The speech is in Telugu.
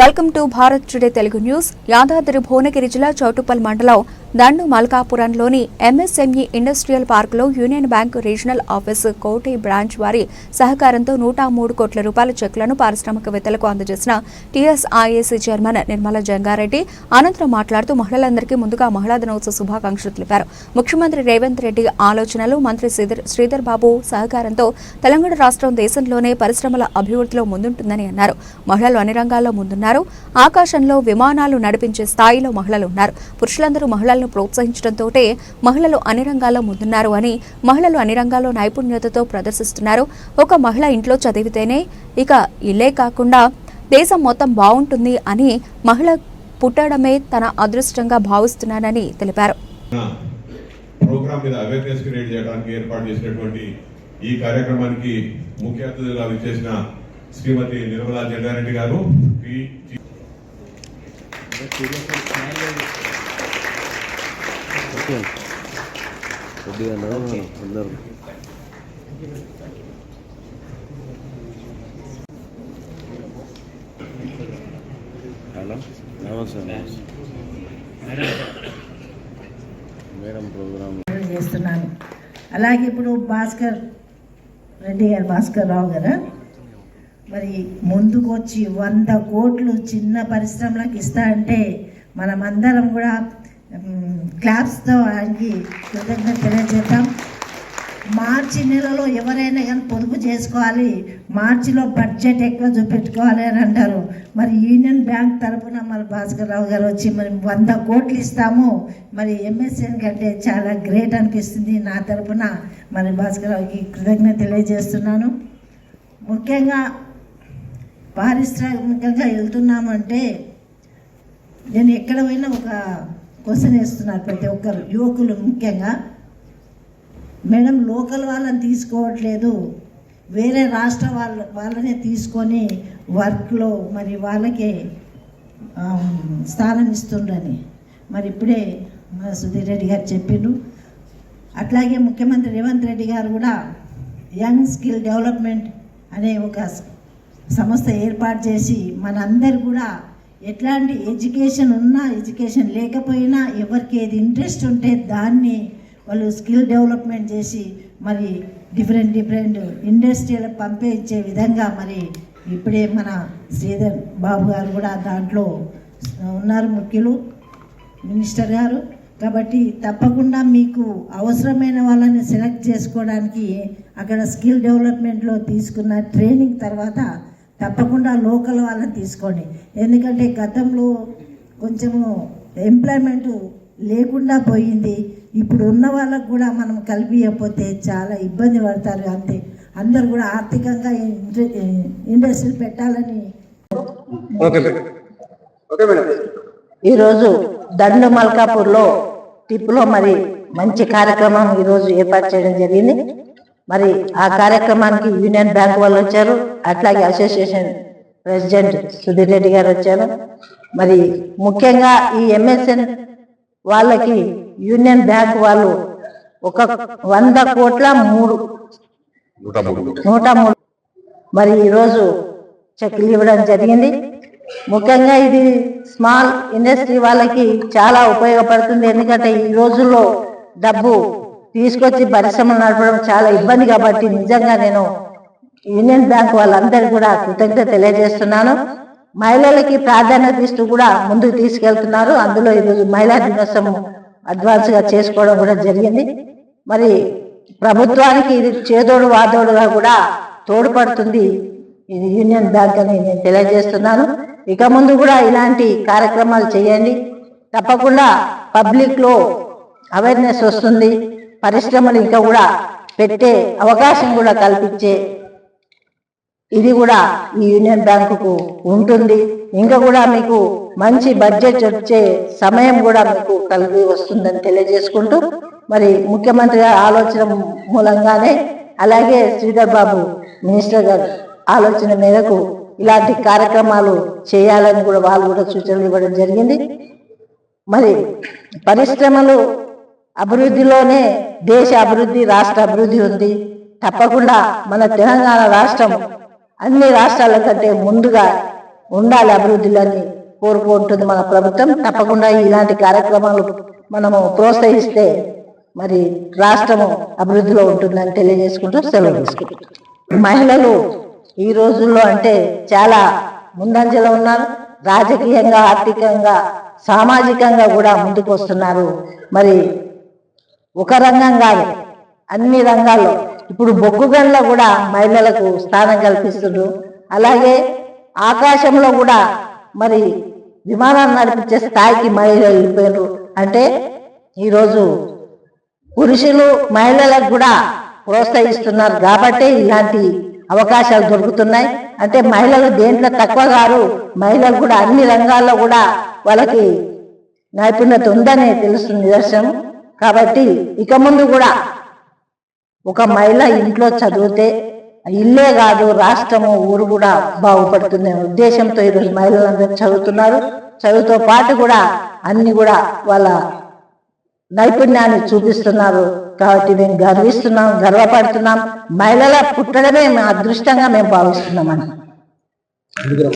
Welcome to Bharat today Telugu news. Yadadri Bhuvanagiri జిల్లా చౌటుపల్ మండలం దండు మల్కాపురంలోని ఎంఎస్ఎంఈ ఇండస్ట్రియల్ పార్కులో union bank regional office Koti branch వారి సహకారంతో నూట మూడు కోట్ల రూపాయల చెక్లను పారిశ్రామికవేత్తలకు అందజేసిన టీఎస్ఐఏసీ చైర్మన్ నిర్మల జంగారెడ్డి అనంతరం మాట్లాడుతూ మహిళలందరికీ ముందుగా మహిళా దినోత్సవ శుభాకాంక్షలు తెలిపారు. ముఖ్యమంత్రి రేవంత్ రెడ్డి ఆలోచనలు మంత్రి శ్రీధర్ శ్రీధర్ బాబు సహకారంతో తెలంగాణ రాష్ట్రం దేశంలోనే పరిశ్రమల అభివృద్ధిలో ముందుంటుందని అన్నారు. మహిళలు అన్ని రంగాల్లో ముందున్నారు. ఆకాశంలో విమానాలు నడిపించే స్థాయిలో మహిళలు ఉన్నారు. పురుషులందరూ మహిళలను ప్రోత్సహించడంతో మహిళలు అన్ని రంగాల్లో ముందున్నారు అని మహిళలు అన్ని రంగాల్లో నైపుణ్యతతో ప్రదర్శిస్తున్నారు. ఒక మహిళ ఇంట్లో చదివితేనే ఇక ఇల్లే కాకుండా దేశం మొత్తం బాగుంటుంది అని మహిళ పుట్టడమే తన అదృష్టంగా భావిస్తున్నానని తెలిపారు. ప్రోగ్రామ్ మీద అవేర్నెస్ క్రియేట్ చేయడానికి ఏర్పాటు చేసినటువంటి ఈ కార్యక్రమానికి ముఖ్య అతిథిగా విచ్చేసిన శ్రీమతి నిర్మలా జగ్గారెడ్డి గారు. ఓకే హలో నమస్తే మేడం ప్రోగ్రామ్ చేస్తున్నాను. అలాగే ఇప్పుడు భాస్కర్ రెడ్డి గారు భాస్కర్ రావు గారు. మరి ముందుకొచ్చి వంద కోట్లు చిన్న పరిశ్రమలకు ఇస్తా అంటే మనమందరం కూడా క్లాప్స్తో ఆయనకి కృతజ్ఞత తెలియజేద్దాం. మార్చి నెలలో ఎవరైనా కానీ పొదుపు చేసుకోవాలి మార్చిలో బడ్జెట్ ఎక్కువ చూపెట్టుకోవాలి అని అంటారు. మరి యూనియన్ బ్యాంక్ తరఫున మరి భాస్కర్ రావు గారు వచ్చి మరి వంద కోట్లు ఇస్తాము. మరి ఎంఎస్ఎన్ కంటే చాలా గ్రేట్ అనిపిస్తుంది నా తరఫున మరి భాస్కర్ రావుకి కృతజ్ఞత తెలియజేస్తున్నాను. ముఖ్యంగా పారిశ్రామికంగా వెళ్తున్నామంటే నేను ఎక్కడ పోయినా ఒక క్వశ్చన్ వేస్తున్నారు ప్రతి ఒక్కరు యువకులు ముఖ్యంగా. మేడం లోకల్ వాళ్ళని తీసుకోవట్లేదు. వేరే రాష్ట్ర వాళ్ళ వాళ్ళనే తీసుకొని వర్క్లో మరి వాళ్ళకే స్థానం ఇస్తుండని. మరి ఇప్పుడే మన సుధీర్ రెడ్డి గారు చెప్పిండ్రు అట్లాగే ముఖ్యమంత్రి రేవంత్ రెడ్డి గారు కూడా యంగ్ స్కిల్ డెవలప్మెంట్ అనే ఒక సంస్థ ఏర్పాటు చేసి మనందరు కూడా ఎట్లాంటి ఎడ్యుకేషన్ ఉన్నా ఎడ్యుకేషన్ లేకపోయినా ఎవరికి ఏది ఇంట్రెస్ట్ ఉంటే దాన్ని వాళ్ళు స్కిల్ డెవలప్మెంట్ చేసి మరి డిఫరెంట్ డిఫరెంట్ ఇండస్ట్రీలకు పంపించే విధంగా మరి ఇప్పుడే మన శ్రీధర్ బాబు గారు కూడా దాంట్లో ఉన్నారు ముఖ్యులు మినిస్టర్ గారు. కాబట్టి తప్పకుండా మీకు అవసరమైన వాళ్ళని సెలెక్ట్ చేసుకోవడానికి అక్కడ స్కిల్ డెవలప్మెంట్లో తీసుకున్న ట్రైనింగ్ తర్వాత తప్పకుండా లోకల్ వాళ్ళని తీసుకోండి. ఎందుకంటే గతంలో కొంచెము ఎంప్లాయ్మెంట్ లేకుండా పోయింది. ఇప్పుడు ఉన్న వాళ్ళకు కూడా మనం కలిపియకపోతే చాలా ఇబ్బంది పడతారు అంతే. అందరు కూడా ఆర్థికంగా ఇండస్ట్రీలు పెట్టాలని ఈరోజు దండు మల్కాపూర్లో టిప్పులో మరి మంచి కార్యక్రమం ఈరోజు ఏర్పాటు చేయడం జరిగింది. మరి ఆ కార్యక్రమానికి యూనియన్ బ్యాంక్ వాళ్ళు వచ్చారు అట్లాగే అసోసియేషన్ ప్రెసిడెంట్ సుధీర్ రెడ్డి గారు వచ్చారు. మరి ముఖ్యంగా ఈ ఎంఎస్ఎన్ వాళ్ళకి యూనియన్ బ్యాంక్ వాళ్ళు ఒక వంద కోట్ల మూడు నూట మూడు. మరి ఈరోజు చెక్లు ఇవ్వడం జరిగింది. ముఖ్యంగా ఇది స్మాల్ ఇండస్ట్రీ వాళ్ళకి చాలా ఉపయోగపడుతుంది ఎందుకంటే ఈ రోజుల్లో డబ్బు తీసుకొచ్చి పరిశ్రమలు నడపడం చాలా ఇబ్బంది కాబట్టి నిజంగా నేను యూనియన్ బ్యాంక్ వాళ్ళందరికీ కూడా కృతజ్ఞత తెలియజేస్తున్నాను. మహిళలకి ప్రాధాన్యత ఇస్తూ కూడా ముందుకు తీసుకెళ్తున్నారు. అందులో ఈరోజు మహిళా దినోత్సవం అడ్వాన్స్గా చేసుకోవడం కూడా జరిగింది. మరి ప్రభుత్వానికి ఇది చేదోడు వాదోడుగా కూడా తోడ్పడుతుంది ఇది యూనియన్ బ్యాంక్ అని నేను తెలియజేస్తున్నాను. ఇక ముందు కూడా ఇలాంటి కార్యక్రమాలు చేయండి. తప్పకుండా పబ్లిక్లో అవేర్నెస్ వస్తుంది. పరిశ్రమలు ఇంకా కూడా పెట్టే అవకాశం కూడా కల్పించే ఇది కూడా ఈ యూనియన్ బ్యాంకుకు ఉంటుంది. ఇంకా కూడా మీకు మంచి బడ్జెట్ వచ్చే సమయం కూడా మీకు కలిగి వస్తుందని తెలియజేసుకుంటూ మరి ముఖ్యమంత్రి గారి ఆలోచన మూలంగానే అలాగే శ్రీధర్ బాబు మినిస్టర్ గారు ఆలోచన మేరకు ఇలాంటి కార్యక్రమాలు చేయాలని కూడా వాళ్ళు కూడా సూచనలు ఇవ్వడం జరిగింది. మరి పరిశ్రమలు అభివృద్ధిలోనే దేశ అభివృద్ధి రాష్ట్ర అభివృద్ధి ఉంది. తప్పకుండా మన తెలంగాణ రాష్ట్రం అన్ని రాష్ట్రాల కంటే ముందుగా ఉండాలి అభివృద్ధిలోని కోరుకుంటుంది మన ప్రభుత్వం. తప్పకుండా ఇలాంటి కార్యక్రమాలు మనము ప్రోత్సహిస్తే మరి రాష్ట్రము అభివృద్ధిలో ఉంటుందని తెలియజేసుకుంటూ సెలవు తీసుకుంటాం మహిళలు ఈ రోజుల్లో అంటే చాలా ముందంజలో ఉన్నారు. రాజకీయంగా ఆర్థికంగా సామాజికంగా కూడా ముందుకు వస్తున్నారు మరి ఒక రంగం కాదు అన్ని రంగాల్లో. ఇప్పుడు బొగ్గు గనుల్లో కూడా మహిళలకు స్థానం కల్పిస్తున్నారు అలాగే ఆకాశంలో కూడా మరి విమానాన్ని నడిపించే స్థాయికి మహిళలు వెళ్ళిపోయారు అంటే ఈరోజు పురుషులు మహిళలకు కూడా ప్రోత్సహిస్తున్నారు కాబట్టి ఇలాంటి అవకాశాలు దొరుకుతున్నాయి. అంటే మహిళలు దేంట్లో తక్కువ గారు మహిళలు కూడా అన్ని రంగాల్లో కూడా వాళ్ళకి నైపుణ్యత ఉందని తెలుస్తుంది నిదర్శనం. కాబట్టి ఇక ముందు కూడా ఒక మహిళ ఇంట్లో చదివితే ఇల్లే కాదు రాష్ట్రము ఊరు కూడా బాగుపడుతుందనే ఉద్దేశంతో ఈరోజు మహిళలందరూ చదువుతున్నారు. చదువుతో పాటు కూడా అన్ని కూడా వాళ్ళ నైపుణ్యాన్ని చూపిస్తున్నారు. కాబట్టి మేము గర్విస్తున్నాం గర్వపడుతున్నాం. మహిళల పుట్టడమే మా అదృష్టంగా మేము భావిస్తున్నామని